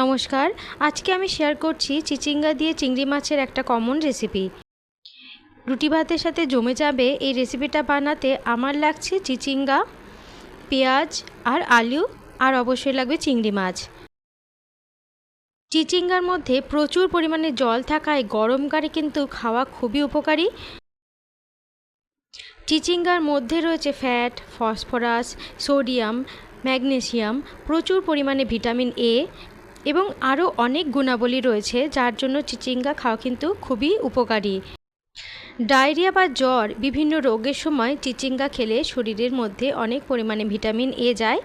নমস্কার, আজকে আমি শেয়ার করছি চিচিঙ্গা দিয়ে চিংড়ি মাছের একটা কমন রেসিপি রুটি ভাতের সাথে জমে যাবে এই রেসিপিটা বানাতে আমার লাগছে চিচিঙ্গা, পেঁয়াজ আর আলু, আর অবশ্যই লাগবে চিংড়ি মাছ। চিচিঙ্গার মধ্যে প্রচুর পরিমাণে জল থাকায় গরমকালে কিন্তু খাওয়া খুবই উপকারী। চিচিঙ্গার মধ্যে রয়েছে ফ্যাট ফসফরাস সোডিয়াম ম্যাগনেসিয়াম প্রচুর পরিমাণে ভিটামিন এ এবং আরও অনেক গুণাবলী রয়েছে, যার জন্য চিচিঙ্গা খাওয়া কিন্তু খুবই উপকারী। ডায়রিয়া বা জ্বর বিভিন্ন রোগের সময় চিচিঙ্গা খেলে শরীরের মধ্যে অনেক পরিমাণে ভিটামিন এ যায়।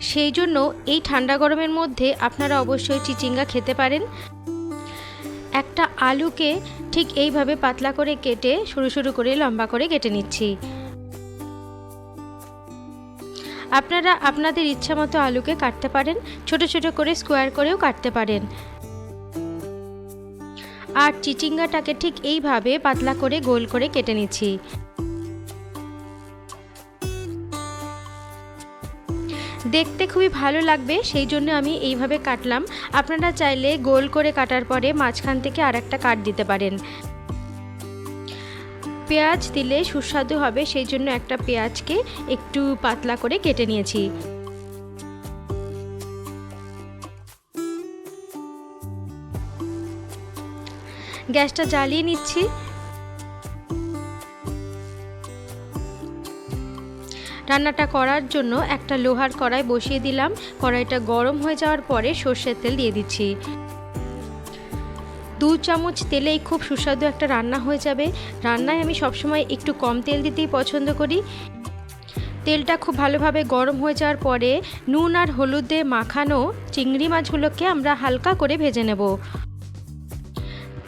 সেই জন্য এই ঠান্ডা গরমের মধ্যে আপনারা অবশ্যই চিচিঙ্গা খেতে পারেন। একটা আলুকে ঠিক এইভাবে পাতলা করে কেটে সরু সরু করে লম্বা করে কেটে নিচ্ছি। আপনারা আপনাদের ইচ্ছা মতো আলুকে কাটতে পারেন, ছোট ছোট করে স্কোয়ার করেও কাটতে পারেন। আর চিচিঙ্গাটাকে ঠিক এইভাবে পাতলা করে গোল করে কেটে নিচ্ছি। দেখতে খুবই ভালো লাগবে, সেই জন্য আমি এইভাবে কাটলাম। আপনারা চাইলে গোল করে কাটার পরে মাঝখান থেকে আর একটা কাট দিতে পারেন। পেঁয়াজ দিলে সুস্বাদু হবে, সেই জন্য একটা পেঁয়াজকে একটু পাতলা করে কেটে নিয়েছি। গ্যাসটা জ্বালিয়ে নিচ্ছি। রান্নাটা করার জন্য একটা লোহার কড়াই বসিয়ে দিলাম। কড়াইটা গরম হয়ে যাওয়ার পরে সর্ষের তেল দিয়ে দিচ্ছি। দু চামচ তেলেই খুব সুস্বাদু একটা রান্না হয়ে যাবে। রান্নায় আমি সবসময় একটু কম তেল দিতেই পছন্দ করি। তেলটা খুব ভালোভাবে গরম হয়ে যাওয়ার পরে নুন আর হলুদ মাখানো চিংড়ি মাছগুলোকে আমরা হালকা করে ভেজে নেব।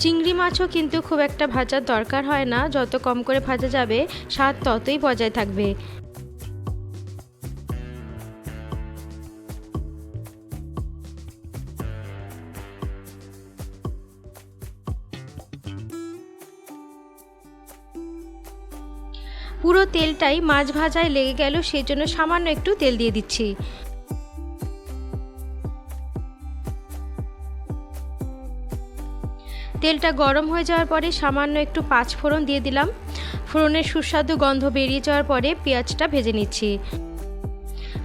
চিংড়ি মাছও কিন্তু খুব একটা ভাজার দরকার হয় না, যত কম করে ভাজা যাবে, স্বাদ ততই বজায় থাকবে। পুরো তেলটাই মাছ ভাজায় লেগে গেল সেই জন্য সামান্য একটু তেল দিয়ে দিচ্ছি। তেলটা গরম হয়ে যাওয়ার পরে সামান্য একটু পাঁচ ফোড়ন দিয়ে দিলাম। ফোড়নের সুস্বাদু গন্ধ বেরিয়ে যাওয়ার পরে পেঁয়াজটা ভেজে নিচ্ছি।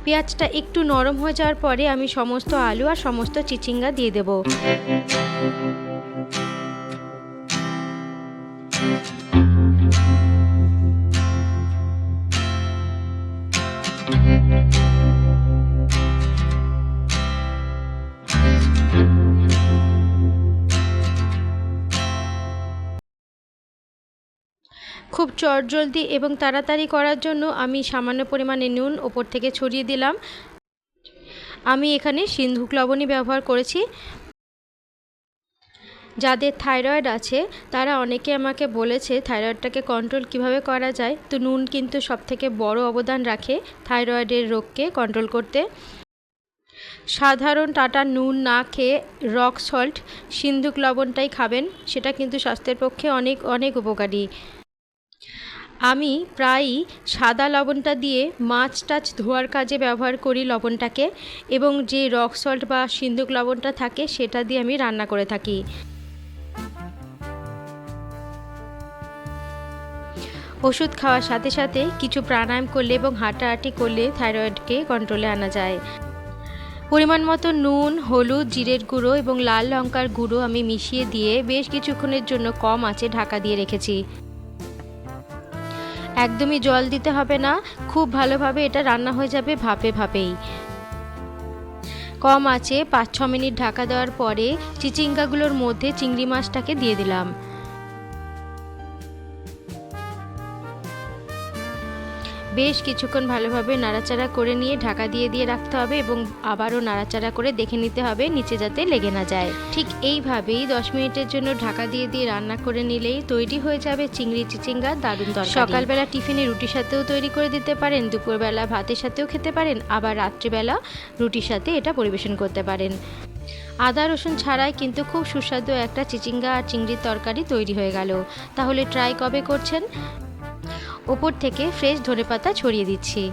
পেঁয়াজটা একটু নরম হয়ে যাওয়ার পরে আমি সমস্ত আলু আর সমস্ত চিচিঙ্গা দিয়ে দেব। খুব চটজলদি এবং তাড়াতাড়ি করার জন্য আমি সামান্য পরিমাণে নুন ওপর থেকে ছড়িয়ে দিলাম। আমি এখানে সিন্ধুক লবণই ব্যবহার করেছি। যাদের থাইরয়েড আছে, তারা অনেকে আমাকে বলেছে থাইরয়েডটাকে কন্ট্রোল কীভাবে করা যায়। তো নুন কিন্তু সবথেকে বড় অবদান রাখে থাইরয়েডের রোগকে কন্ট্রোল করতে। সাধারণ টাটা নুন না খেয়ে রক সল্ট, সিন্ধুক লবণটাই খাবেন, সেটা কিন্তু স্বাস্থ্যের পক্ষে অনেক অনেক উপকারী। আমি প্রায়ই সাদা লবণটা দিয়ে মাছ টাছ ধোয়ার কাজে ব্যবহার করি লবণটাকে এবং যে রক সল্ট বা সিন্দুক লবণটা থাকে সেটা দিয়ে আমি রান্না করে থাকি। ওষুধ খাওয়ার সাথে সাথে কিছু প্রাণায়াম করলে এবং হাঁটাহাঁটি করলে থাইরয়েডকে কন্ট্রোলে আনা যায়। পরিমাণ মতো নুন, হলুদ, জিরের গুঁড়ো এবং লাল লঙ্কার গুঁড়ো আমি মিশিয়ে দিয়ে বেশ কিছুক্ষণের জন্য কম আছে ঢাকা দিয়ে রেখেছি। একদমই জল দিতে হবে না, খুব ভালোভাবে এটা রান্না হয়ে যাবে ভাপে ভাপেই। কম আছে পাঁচ ছ মিনিট ঢাকা দেওয়ার পরে চিচিঙ্গাগুলোর মধ্যে চিংড়ি মাছটাকে দিয়ে দিলাম। বেশ কিছুক্ষণ ভালোভাবে নাড়াচাড়া করে নিয়ে ঢাকা দিয়ে দিয়ে রাখতে হবে এবং আবারও নাড়াচাড়া করে দেখে নিতে হবে নিচে যাতে লেগে না যায়। ঠিক এইভাবেই দশ মিনিটের জন্য ঢাকা দিয়ে দিয়ে রান্না করে নিলেই তৈরি হয়ে যাবে চিংড়ি, চিচিঙ্গা, দারুণ তরকারি। সকালবেলা টিফিনে রুটির সাথেও তৈরি করে দিতে পারেন, দুপুরবেলা ভাতের সাথেও খেতে পারেন, আবার রাত্রিবেলা রুটির সাথে এটা পরিবেশন করতে পারেন। আদা, রসুন ছাড়াই কিন্তু খুব সুস্বাদু একটা চিচিঙ্গা আর চিংড়ির তরকারি তৈরি হয়ে গেল। তাহলে ট্রাই কবে করছেন? ওপর থেকে ফ্রেশ ধনেপাতা ছড়িয়ে দিচ্ছি।